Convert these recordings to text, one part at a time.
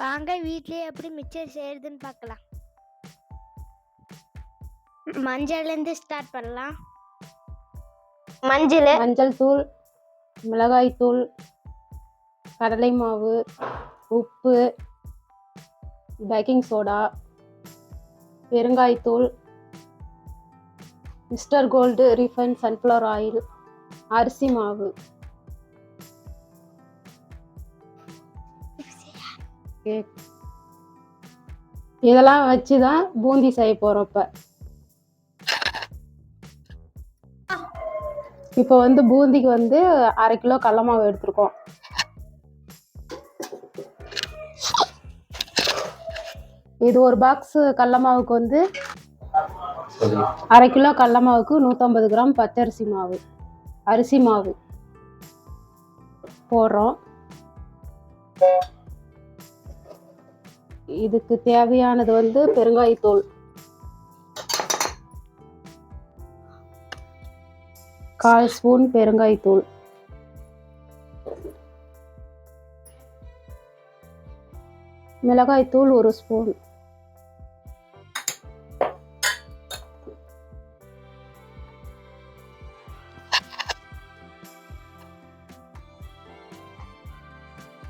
வாங்க வீட்லயே எப்படி மிச்சர் செய்யறதுன்னு பார்க்கலாம். மஞ்சள்லேருந்து ஸ்டார்ட் பண்ணலாம். மஞ்சள். மஞ்சள் தூள் மிளகாய் தூள் கடலை மாவு உப்பு baking soda பெருங்காய்த்தூள் mister gold refine sunflower oil அரிசி மாவு. Okay. இதெல்லாம் வச்சு தான் பூந்தி செய்ய போகிறோம் இப்போ வந்து பூந்திக்கு வந்து அரை கிலோ கடல மாவு எடுத்திருக்கோம் இது ஒரு பாக்ஸ் கடல மாவுக்கு வந்து அரை கிலோ கடல மாவுக்கு நூற்றம்பது கிராம் பச்சரிசி மாவு அரிசி மாவு போடுறோம் இதுக்கு தேவையானது வந்து பெருங்காயத்தூள். கால் ஸ்பூன் பெருங்காயத்தூள். மிளகாய்த்தூள் ஒரு ஸ்பூன்.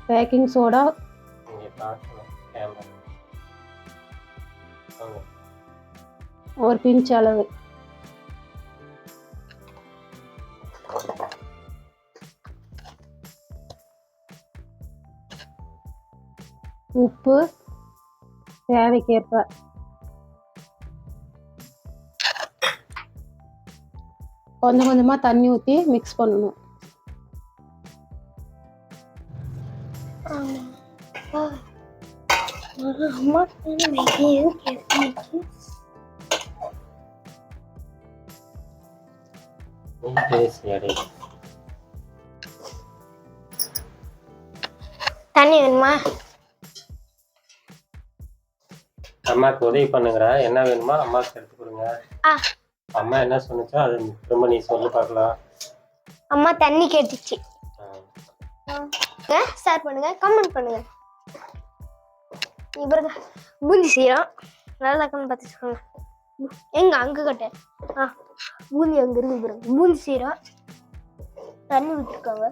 பேக்கிங் சோடா ஒரு பிஞ்ச் அளவு உப்பு தேவைக்கேற்ப கொஞ்சம் கொஞ்சமா தண்ணி ஊற்றி மிக்ஸ் பண்ணணும் அம்மா பேசி அடே தண்ணி வேணுமா? அம்மாவுக்கு உதவி பண்ணுங்கடா. என்ன வேணுமா அம்மாவுக்கு எடுத்து கொடுங்க. அம்மா என்ன சொன்னுச்சோ அது திரும்ப நீ சொல்லி பார்க்கலாம். அம்மா தண்ணி கேட்டுச்சு. ஸ்டார்ட் பண்ணுங்க கமெண்ட் பண்ணுங்க. இவருங்க பூந்தி செய்யறோம் நல்லா இருக்குன்னு பார்த்துக்கோங்க எங்க அங்க கட்ட ஆ பூந்தி அங்க இருக்கு பாருங்க பூந்தி செய்யறோம் தண்ணி விட்டுருக்காங்க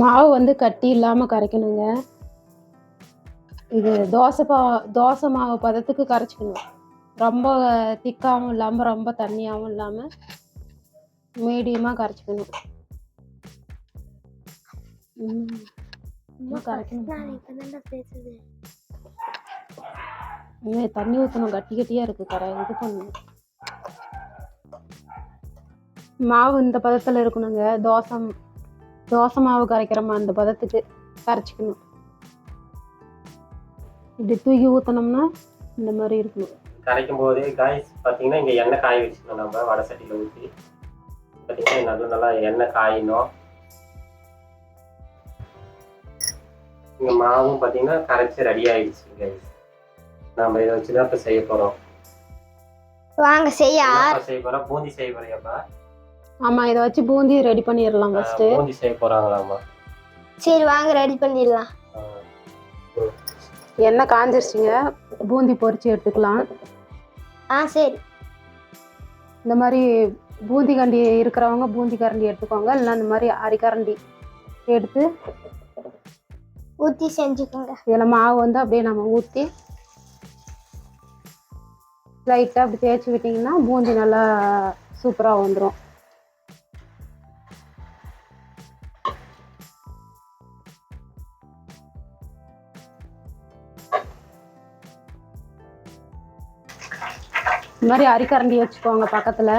மாவு வந்து கட்டி இல்லாமல் கரைக்கணுங்க. இது தோசை பா தோசை மாவு பதத்துக்கு கரைச்சிக்கணும். ரொம்ப திக்காகவும் இல்லாமல் ரொம்ப தண்ணியாகவும் இல்லாமல் மீடியமாக கரைச்சிக்கணும். கரைக்கணும் தண்ணி ஊற்றணும் கட்டி கட்டியாக இருக்குது கரை இது பண்ணணும். மாவு இந்த பதத்தில் இருக்கணுங்க. தோசை தோசை மாவு கரைக்கிறோமா அந்த பதத்துக்கு கரைச்சிக்கணும். இப்படி தூக்கி ஊற்றினோம்னா இந்த மாதிரி இருக்கணும். கரைக்கும் போதே காய்ஸ் பார்த்தீங்கன்னா இங்கே எண்ணெய் காய வச்சுக்கணும் நம்ம வடை சட்டியில் ஊற்றி பார்த்தீங்கன்னா நல்லா நல்லா எண்ணெய் காயணும். இங்கே மாவும் பார்த்தீங்கன்னா கரைச்சி ரெடி ஆயிடுச்சு கைஸ் நம்ம இதை வச்சு தான் இப்போ செய்ய போகிறோம் வாங்க செய்ய? செய்ய போகிறோம் பூந்தி செய்ய போறியாப்பா ஆமாம் இதை வச்சு பூந்தி ரெடி பண்ணிடலாம் ஃபஸ்ட்டு பூந்தி செய்ய போகிறாங்களாம்மா சரி வாங்க ரெடி பண்ணிடலாம். எண்ணெய் காஞ்சிருச்சுங்க. பூந்தி பொரிச்சு எடுத்துக்கலாம். ஆ சரி. இந்த மாதிரி பூந்தி கண்டி இருக்கிறவங்க பூந்தி கரண்டி எடுத்துக்கோங்க. இல்லைன்னா இந்த மாதிரி அரிக்கரண்டி எடுத்து ஊற்றி செஞ்சுக்கோங்க. இதில் மாவு வந்து அப்படியே நம்ம ஊற்றி லைட்டாக அப்படி தேய்ச்சி விட்டிங்கன்னா பூந்தி நல்லா சூப்பராக வந்துடும் இந்த மாதிரி அரிக்கரண்டி வச்சுக்கோங்க பக்கத்தில்.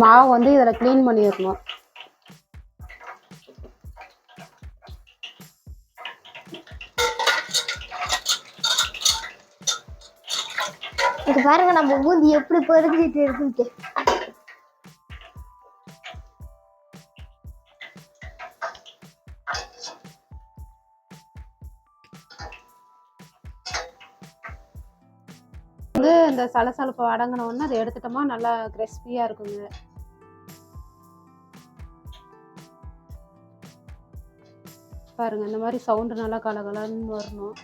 மாவு வந்து இதில் க்ளீன் பண்ணிடணும் இது பாருங்க நம்ம பூந்தி எப்படி பொறிஞ்சிட்டு இருக்குன்ட்டு வந்து இந்த சலசலப்பு அடங்கின உடனே அதை எடுத்துட்டோமா நல்லா கிறிஸ்பியாக இருக்குங்க. பாருங்க இந்த மாதிரி சவுண்டு நல்லா கலகலன்னு வரணும்.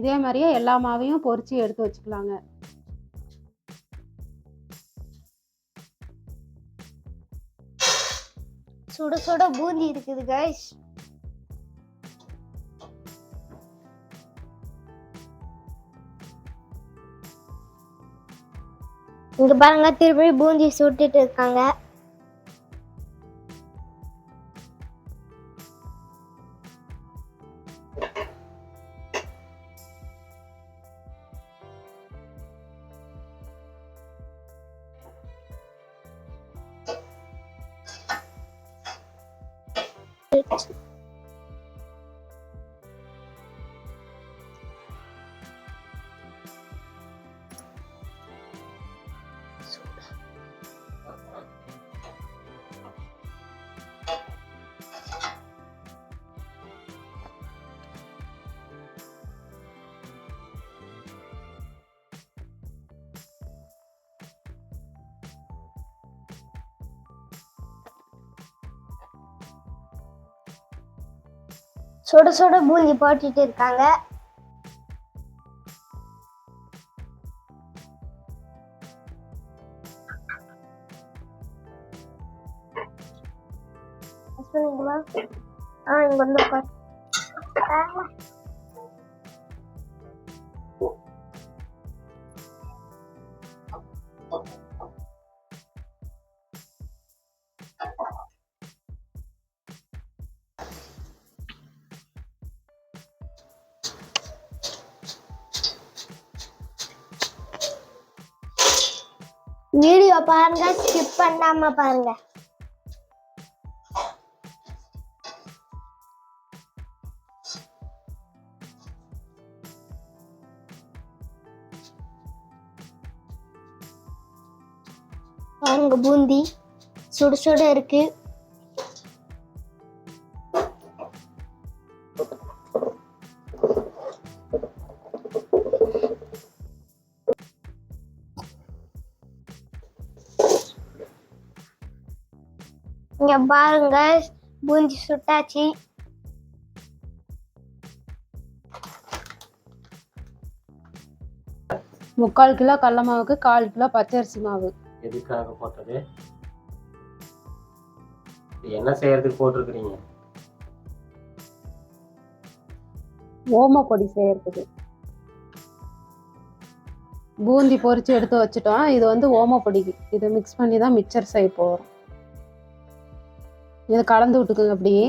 இதே மாதிரியே எல்லா மாவையும் பொறிச்சு எடுத்து வச்சுக்கலாங்க. சுட சுட பூந்தி இருக்குது கைஸ் இங்க பாருங்க திருப்பி பூந்தி சுட்டுட்டு இருக்காங்க. ますけど。சுட சுட பூந்தி போட்டுட்டு இருக்காங்க. சொல்லுங்களா ஆ இங்க வந்து ஸ்கிப் பாருங்க. பாருங்க பூந்தி. சுடு சுட இருக்கு. பாருங்க. பூந்தி சுட்டாச்சு. முக்கால் கிலோ கடல மாவுக்கு கால் கிலோ பச்சரிசி மாவு. எதுக்காக போட்டது? இது என்ன செய்யறதுக்கு போட்டிருக்கிறீங்க? ஓம பொடி செய்யறதுக்கு. பூந்தி பொரிச்சு எடுத்து வச்சுட்டோம். இது வந்து ஓம பொடிக்கு. இதை மிக்ஸ் பண்ணி தான் மிக்சர் செய்ய போகிறோம் இதை கலந்து விட்டுக்குங்க அப்படியே.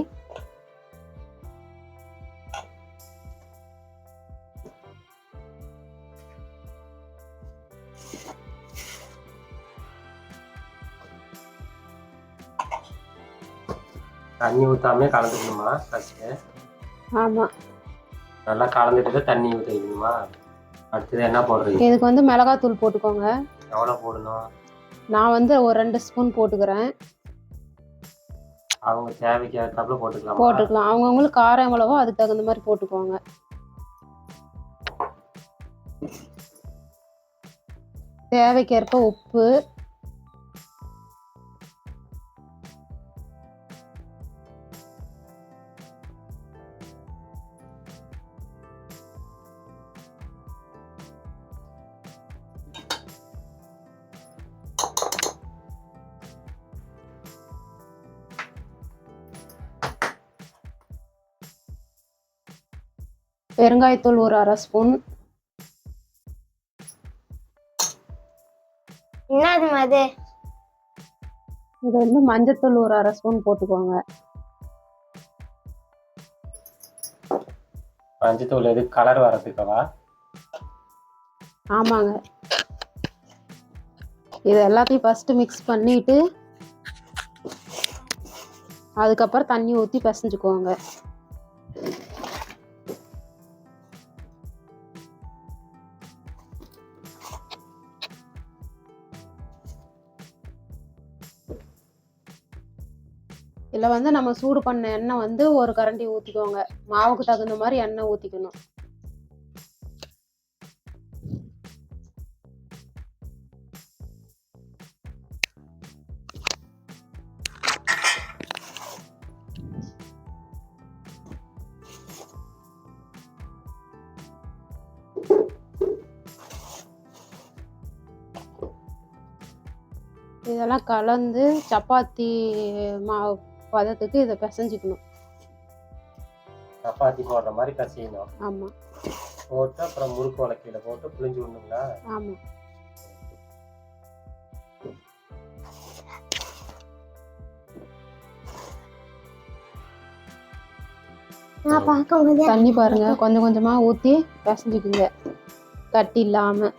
தண்ணி ஊத்தாமே கலந்துக்கணுமா ஃபர்ஸ்ட்டு ஆமாம் நல்லா கலந்துட்டு தண்ணி ஊற்றிக்கணுமா அடுத்தது என்ன போடுறீங்க? இதுக்கு வந்து மிளகாத்தூள் போட்டுக்கோங்க. எவ்வளோ போடணும்? நான் வந்து ஒரு ரெண்டு ஸ்பூன் போட்டுக்கிறேன். அவங்க தேவைக்கு ஏற்றாப்புல போட்டுக்கலாம்? போட்டுக்கலாம். அவங்கவுங்களுக்கு காரம் எவ்வளவோ அதுக்கு தகுந்த மாதிரி போட்டுக்கோங்க தேவைக்கேற்ப உப்பு பெருங்காயத்தூள் ஒரு அரை ஸ்பூன். என்னது அது இது வந்து மஞ்சத்தூள் ஒரு அரை ஸ்பூன் போட்டுக்கோங்க. மஞ்சத்தூள் எது? கலர் வரதுக்கவா ஆமாங்க. இது எல்லாத்தையும் ஃபஸ்ட்டு மிக்ஸ் பண்ணிட்டு அதுக்கப்புறம் தண்ணி ஊற்றி பிசைஞ்சுக்கோங்க. இதில் வந்து நம்ம சூடு பண்ண எண்ணெய் வந்து ஒரு கரண்டி ஊற்றிக்கோங்க மாவுக்கு தகுந்த மாதிரி எண்ணெய் ஊற்றிக்கணும் இதெல்லாம் கலந்து சப்பாத்தி மாவு பதத்துக்கு இதை பிசைஞ்சிக்கணும். சப்பாத்தி போடுற மாதிரி கசியணும் ஆமாம் போட்டு அப்புறம் முறுக்கு உலக்கையில போட்டு புளிஞ்சு விடணுங்களா? ஆமாம் தண்ணி பாருங்க. கொஞ்சம் கொஞ்சமா ஊத்தி பிசைஞ்சுக்குங்க. கட்டி இல்லாம.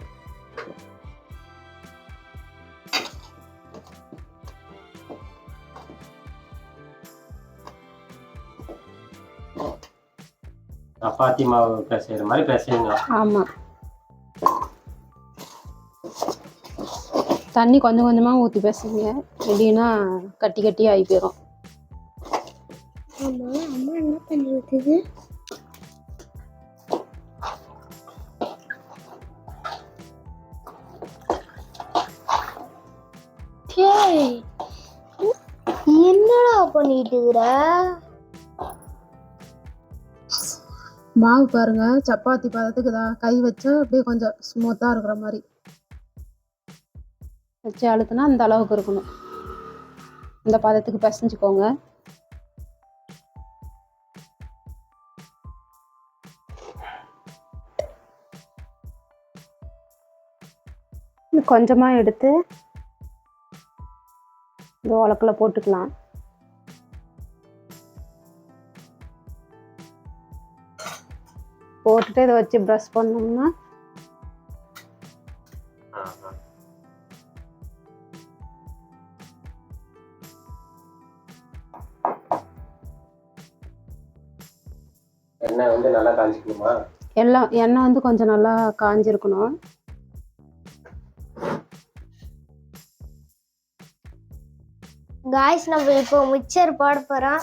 சப்பாத்தி மாவு பிசைகிற மாதிரி பிசையுங்க ஆமா. தண்ணி கொஞ்சம் கொஞ்சமா ஊத்தி பிசைங்க. இல்லைன்னா கட்டி கட்டி ஆகி போயிடும் ஆமா அம்மா என்ன பண்ணி ஊத்துது டேய், என்னடா பண்ணிட்டு இருக்கிற? மாவு பாருங்க சப்பாத்தி பதத்துக்கு தான் கை வச்சா அப்படியே கொஞ்சம் ஸ்மூத்தாக இருக்கிற மாதிரி. வச்சு அழுத்துனா அந்த அளவுக்கு இருக்கணும். இந்த பதத்துக்கு பிசைஞ்சுக்கோங்க. கொஞ்சமாக எடுத்து இந்த உலக்கில் போட்டுக்கலாம். போட்டுட்டு இதை வச்சு ப்ரஷ் பண்ணோம்னா ஆஹா. எண்ணெய் வந்து நல்லா காஞ்சிக்கணுமா? எல்லாம் எண்ணெய் வந்து கொஞ்சம் நல்லா காஞ்சிருக்கணும். காய்ஸ் நம்ம இப்போ மிக்சர் போட போறோம்.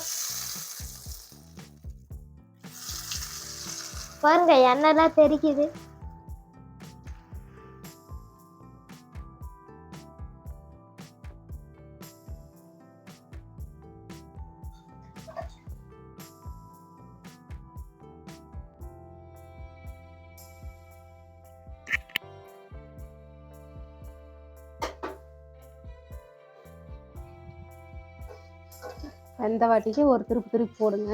பாருங்க எண்ணெய்லாம் தெரிக்குது. அந்த வாட்டிக்கு ஒரு திருப்பு திருப்பி போடுங்க.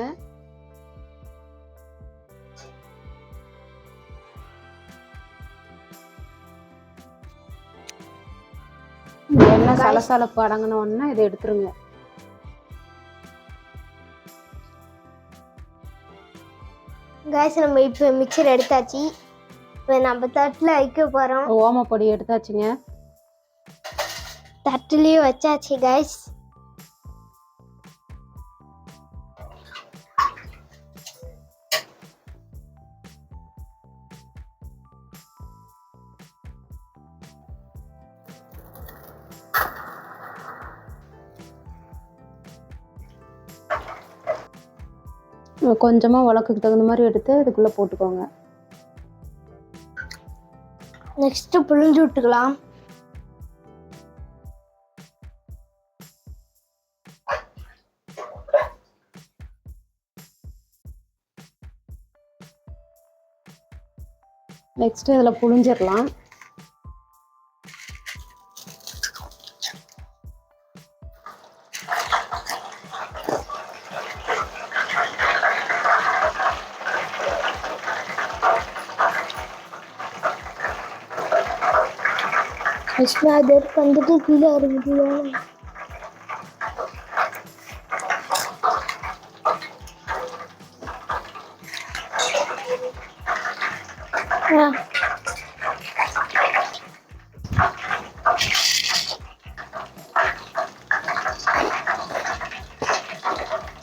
சலசலப்பு அடங்கின உடனே இதை எடுத்துருங்க. காய்ஸ் நம்ம இப்போ மிக்சர் எடுத்தாச்சு. இப்போ நம்ம தட்டில் வைக்க போகிறோம் ஓமப்பொடி எடுத்தாச்சுங்க. தட்டுலேயும் வச்சாச்சு காய்ஸ் கொஞ்சமா உலக்குக்கு தகுந்த மாதிரி எடுத்து இதுக்குள்ள போட்டுக்கோங்க. நெக்ஸ்ட் புழிஞ்சு விட்டுக்கலாம். நெக்ஸ்ட் இதில் புழிஞ்சிடலாம் விஸ்வநாதருக்கு வந்துட்டு கீழே இருக்குது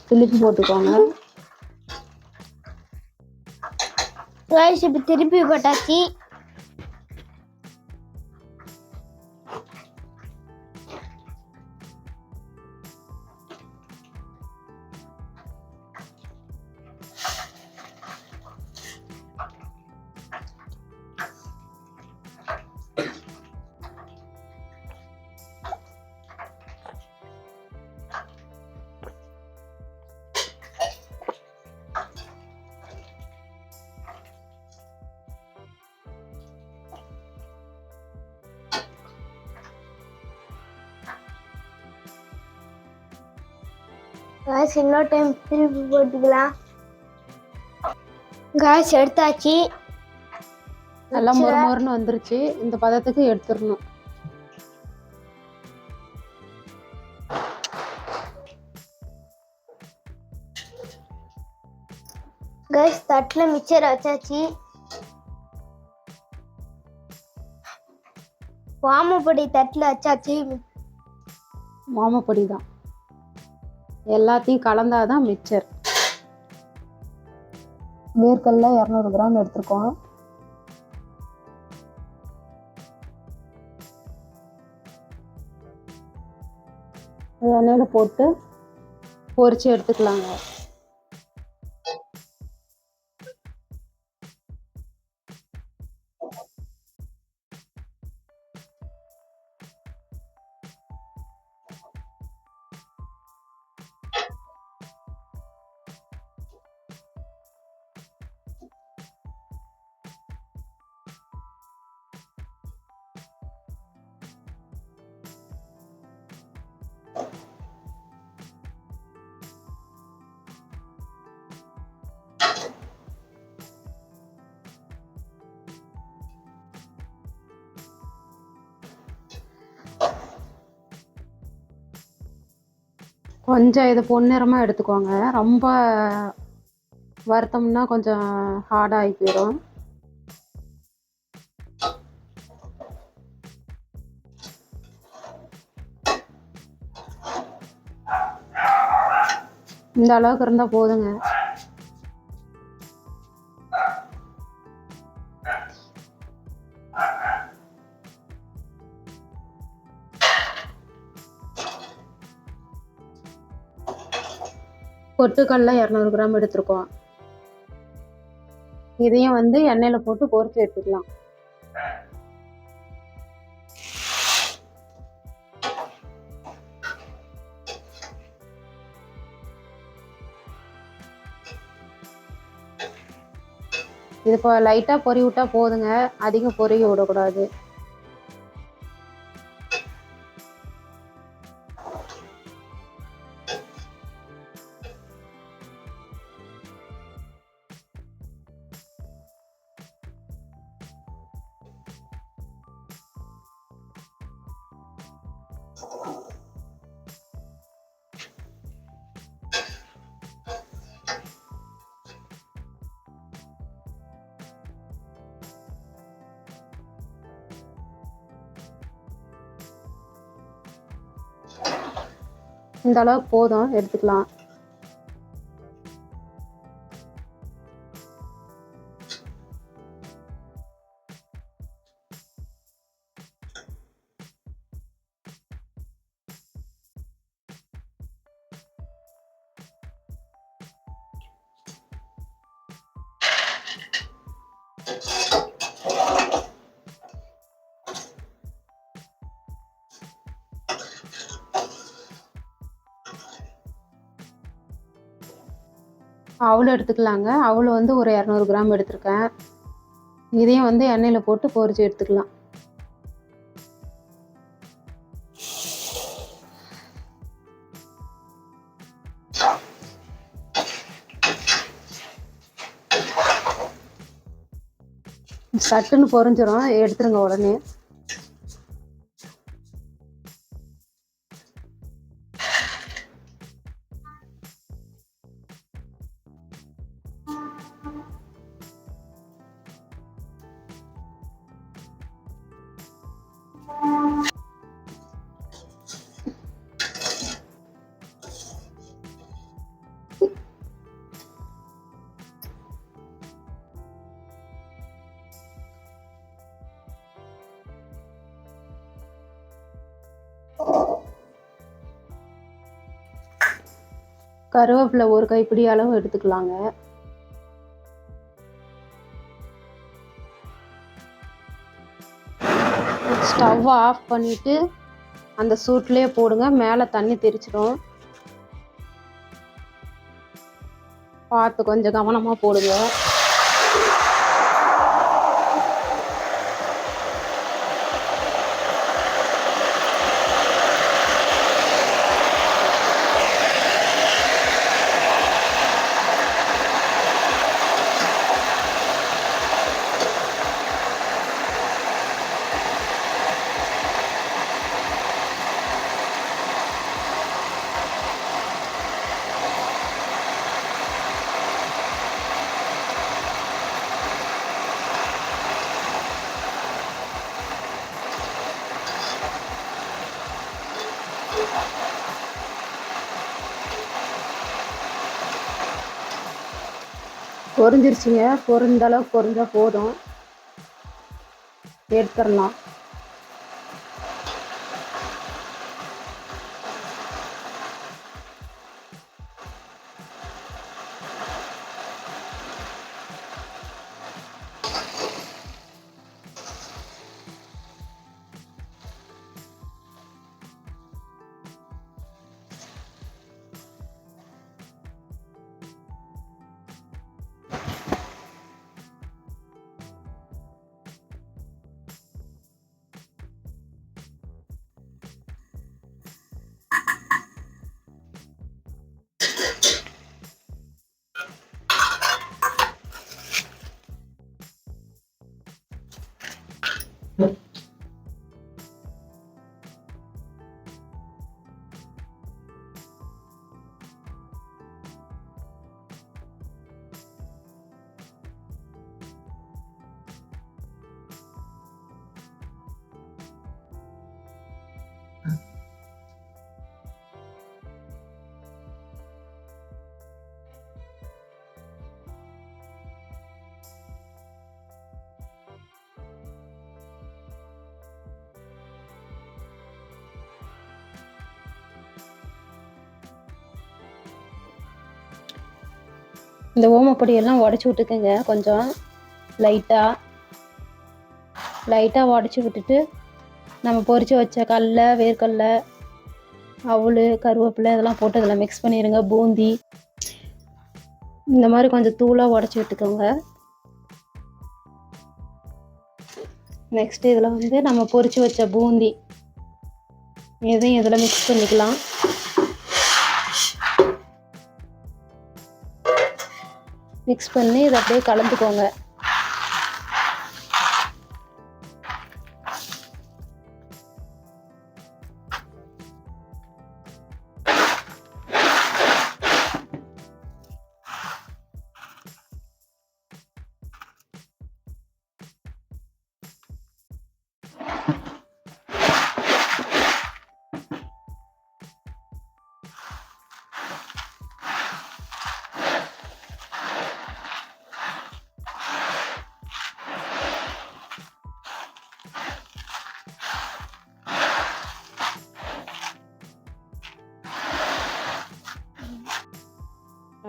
திருப்பி போட்டுக்கோங்க. இப்போ திருப்பி போட்டாச்சு. காய்ஸ் இன்னொரு டைம் திருப்பி போட்டுக்கலாம். காய்ஸ் எடுத்தாச்சு. நல்லா மொறு மொறுன்னு வந்துருச்சு. இந்த பதத்துக்கு எடுத்துடணும். காய்ஸ் தட்டில் மிச்சர் வச்சாச்சு. வாமப்பொடி தட்டில் வச்சாச்சு. மாமப்பொடி தான் எல்லாத்தையும் கலந்தாதான் மிக்சர் வேர்க்கடல இரநூறு கிராம் எடுத்திருக்கோம். எண்ணெயில் போட்டு பொரித்து எடுத்துக்கலாங்க. கொஞ்சம் இதை பொன்னிறமாக எடுத்துக்கோங்க. ரொம்ப வறுத்தோம்னா கொஞ்சம் ஹார்டாகி போயிடும் இந்த அளவுக்கு இருந்தால் போதுங்க. பொட்டுக்கடலை இரநூறு கிராம் எடுத்துருக்கோம். இதையும் வந்து எண்ணெயில் போட்டு பொரிச்சு எடுத்துக்கலாம். இது இப்போ லைட்டாக பொறி விட்டா போதுங்க. அதிகம் பொரிய விடக்கூடாது. இந்த அளவுக்கு போதும் எடுத்துக்கலாம். அவல் எடுத்துக்கலாங்க. அவளும் வந்து ஒரு இரநூறு கிராம் எடுத்திருக்கேன். இதையும் வந்து எண்ணெயில் போட்டு பொறிச்சு எடுத்துக்கலாம். சட்டுன்னு பொரிஞ்சிரும். எடுத்துருங்க உடனே. கருவேப்பிலை ஒரு கைப்பிடி அளவு எடுத்துக்கலாங்க. ஸ்டவ் ஆஃப் பண்ணிட்டு அந்த சூட்லேயே போடுங்க. மேலே தண்ணி தெரிச்சிடும் பார்த்து கொஞ்சம் கவனமாக போடுங்க. பொரிஞ்சிருச்சுங்க. பொரிந்த அளவுக்கு பொரிஞ்சா போதும். எடுத்துடலாம். இந்த ஓமப்பொடியெல்லாம் உடச்சி விட்டுக்குங்க. கொஞ்சம் லைட்டாக லைட்டாக உடச்சி விட்டுட்டு நம்ம பொறிச்சு வச்ச கடல வேர்க்கடல அவல் கருவேப்பிலை இதெல்லாம் போட்டு அதில் மிக்ஸ் பண்ணிடுங்க பூந்தி. இந்த மாதிரி கொஞ்சம் தூளாக உடச்சி விட்டுக்கோங்க. நெக்ஸ்ட் இதில் வந்து நம்ம பொறிச்சு வச்ச பூந்தி. இதையும் இதில் மிக்ஸ் பண்ணிக்கலாம். மிக்ஸ் பண்ணி இதை அப்படியே கலந்துக்கோங்க.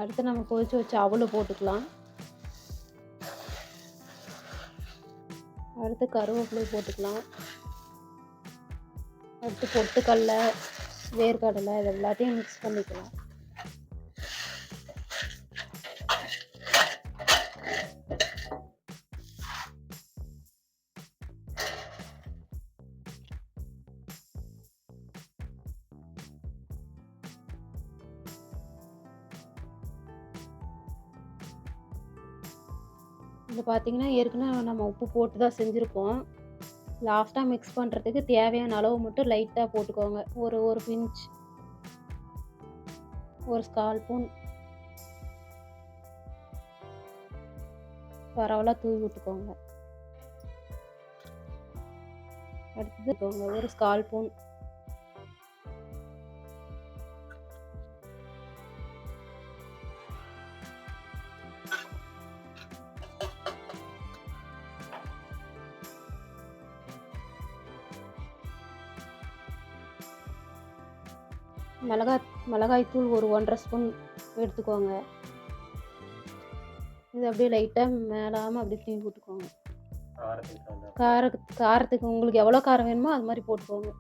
அடுத்து நம்ம கொதித்து வச்சு அவலை போட்டுக்கலாம். அடுத்து கருவேப்பிலை போட்டுக்கலாம். அடுத்து பொட்டுக்கடலை வேர்க்கடலை இது எல்லாத்தையும் மிக்ஸ் பண்ணிக்கலாம். இது பார்த்தீங்கன்னா ஏற்கனவே நம்ம உப்பு போட்டு தான் செஞ்சுருக்கோம் லாஸ்ட்டாக மிக்ஸ் பண்ணுறதுக்கு தேவையான அளவு மட்டும் லைட்டாக போட்டுக்கோங்க. ஒரு ஒரு பிஞ்ச். ஒரு ஸ்கால் ஸ்பூன். பரவலாக தூவி விட்டுக்கோங்க. அடுத்தது ஒரு ஸ்கால் ஸ்பூன். மிளகாய் மிளகாய்த்தூள் ஒரு ஒன்றரை ஸ்பூன் எடுத்துக்கோங்க. இது அப்படியே லைட்டாக மேலாமல் அப்படியே விட்டுக்கோங்க காரத்துக்கு தகுந்த காரத்துக்கு உங்களுக்கு எவ்வளோ காரம் வேணுமோ அது மாதிரி போட்டுக்கோங்க.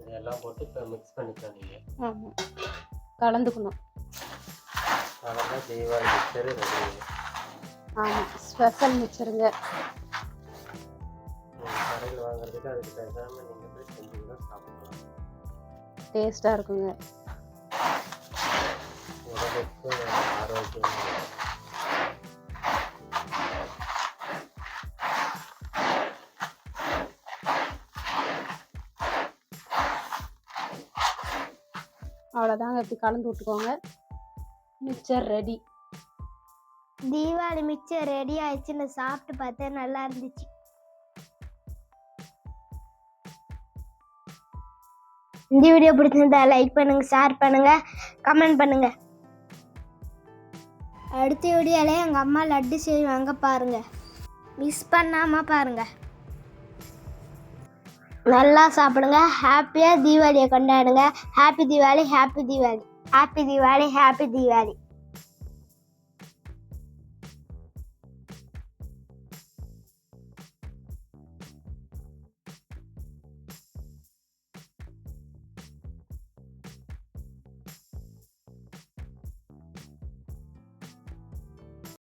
இதெல்லாம் போட்டு இப்போ மிக்ஸ் பண்ணிக்கலாம் நீங்கள் ஆமாம் கலந்துக்கணும். அதெல்லாம் தீபாவளி மிக்சரு ரெடி ஆமாம் ஸ்பெஷல் மிக்சருங்க கடையில் வாங்குறதுக்கு அதுக்கு பேசாமல் நீங்கள் போய் செஞ்சு கூட சாப்பிடலாம். டேஸ்ட்டாக இருக்குங்க. அவ்வளோதாங்க இப்படி கலந்து விட்டுக்கோங்க. Mixture ready. Deepavali mixture ready ஆயிடுச்சு. நான் சாப்பிட்டு பார்த்தேன் நல்லா இருந்துச்சு. இந்த வீடியோ பிடிச்சிருந்தா லைக் பண்ணுங்க ஷேர் பண்ணுங்க கமெண்ட் பண்ணுங்க. அடுத்த வீடியோல எங்கள் அம்மா லட்டு செய்வாங்க பாருங்க. மிஸ் பண்ணாமல் பாருங்க. நல்லா சாப்பிடுங்க. ஹாப்பியாக தீபாவளியை கொண்டாடுங்க. Happy Deepavali happy Deepavali. Happy Deepavali happy Deepavali.